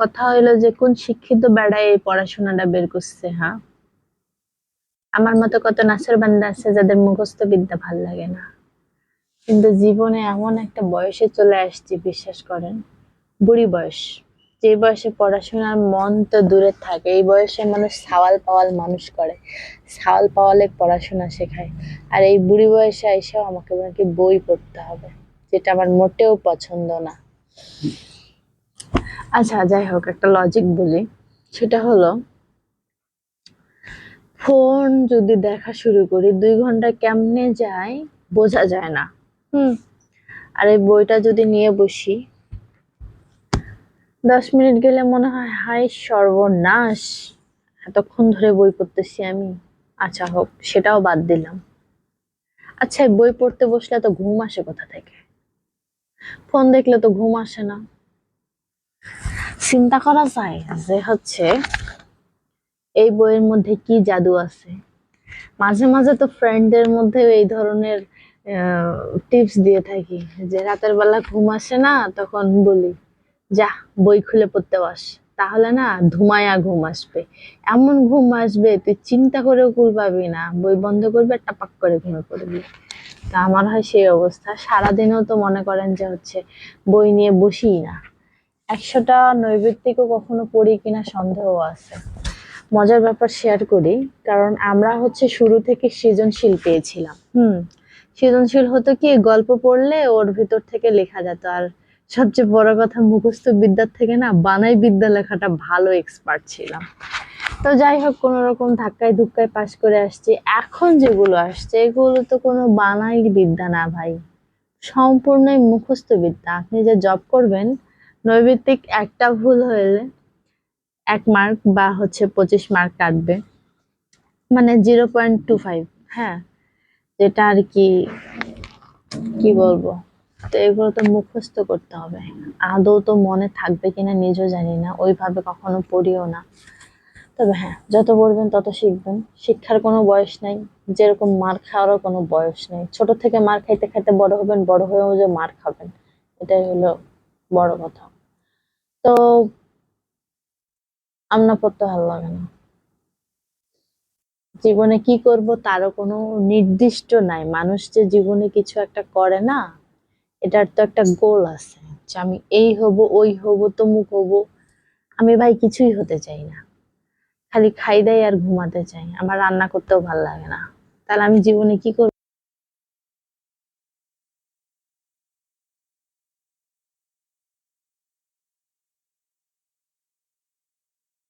কথা হইল যে, কোন শিক্ষিত বেড়ায় এই পড়াশোনাটা বের করছে হ্যাঁ? আমার মতো কত নাচের বান্দা আছে যাদের মুখস্থ বিদ্যা ভালো লাগে না। কিন্তু জীবনে এমন একটা বয়সে চলে আসছি, বিশ্বাস করেন, বুড়ি বয়স। যে বয়সে পড়াশোনার মন তো দূরে থাকে, এই বয়সে মানুষ সাওয়াল পাওয়াল মানুষ করে, সাওয়াল পাওয়ালে পড়াশোনা শেখায়। আর এই বুড়ি বয়সে এসেও আমাকে নাকি বই পড়তে হবে, যেটা আমার মোটেও পছন্দ না। আচ্ছা যাই হোক একটা লজিক বলি। সেটা হলো ফোন যদি দেখা শুরু করি দুই ঘণ্টা কেমনে যায় বোঝা যায় না। হুম। আর এই বইটা যদি নিয়ে বসি দশ মিনিট গেলে মনে হয় হাই সর্বনাশ এতক্ষণ ধরে বই পড়তেছি আমি। আচ্ছা হোক সেটাও বাদ দিলাম। আচ্ছা এই বই পড়তে বসলে তো ঘুম আসে কোথা থেকে? ফোন দেখলে তো ঘুম আসে না। চিন্তা করা যায় যে হচ্ছে, এই বইয়ের মধ্যে কি জাদু আছে? মাঝে মাঝে তো ফ্রেন্ডদের মধ্যে এই ধরনের টিপস দিয়ে থাকি যে রাতের বেলা ঘুম আসে না, তখন বলি, যা, বই খুলে পড়তে বস। তাহলে না ধুমায়া ঘুম আসবে। এমন ঘুম আসবে, তুই চিন্তা করেও কুল পাবি না। বই বন্ধ করবে টাপাক করে ঘুমে পড়বি। তা আমার হয় সেই অবস্থা। সারাদিনও তো মনে করেন যে হচ্ছে, বই নিয়ে বসিই না। একশোটা নৈবেত্তিকও কখনো পড়ি কিনা সন্দেহ আছে। মজার ব্যাপার শেয়ার করি, কারণ আমরা হচ্ছে শুরু থেকে সৃজনশীল পেয়েছিলাম। হুম, সৃজনশীল হতো কি, গল্প পড়লে ওর ভিতর থেকে লেখা যেত। আর সবচেয়ে বড় কথা, মুখস্থ বিদ্যার থেকে না, বানাই বিদ্যা লেখাটা ভালো এক্সপার্ট ছিলাম। তো যাই হোক, কোনো রকম ধাক্কায় ধুক্কায় পাশ করে আসছি। এখন যেগুলো আসছে, এগুলো তো কোনো বানাই বিদ্যা না ভাই। সম্পূর্ণই মুখস্থ বিদ্যা। আপনি যে জব করবেন নৈবিত্তিক একটা ভুল হলে এক মার্ক বা হচ্ছে পঁচিশ মার্ক কাটবে। মানে জিরো পয়েন্ট টু ফাইভ হ্যাঁ? যেটা আর কি কি বলব? তো এগুলো তো মুখস্থ করতে হবে। আদৌ তো মনে থাকবে কিনা নিজেও জানি না, ওইভাবে কখনো পড়িও না। তবে হ্যাঁ যত পড়বেন তত শিখবেন। শিক্ষার কোনো বয়স নাই, যেরকম মার খাওয়ারও কোনো বয়স নেই। ছোট থেকে মার খাইতে খাইতে বড় হবেন, বড় হয়েও যে মার খাবেন, এটাই হলো বড় কথা। তো আমনা পড়তে ভালো লাগে না। জীবনে কি করব তারও কোনো নির্দিষ্ট নাই। মানুষ যে জীবনে কিছু একটা করে না, এটার তো একটা গোল আছে যে আমি এই হব, ওই হব, তমুক হব। আমি ভাই কিছুই হতে চাই না। খালি খাই দাই আর ঘুমাতে চাই। আমার রান্না করতেও ভালো লাগে না। তাহলে আমি জীবনে কি করব?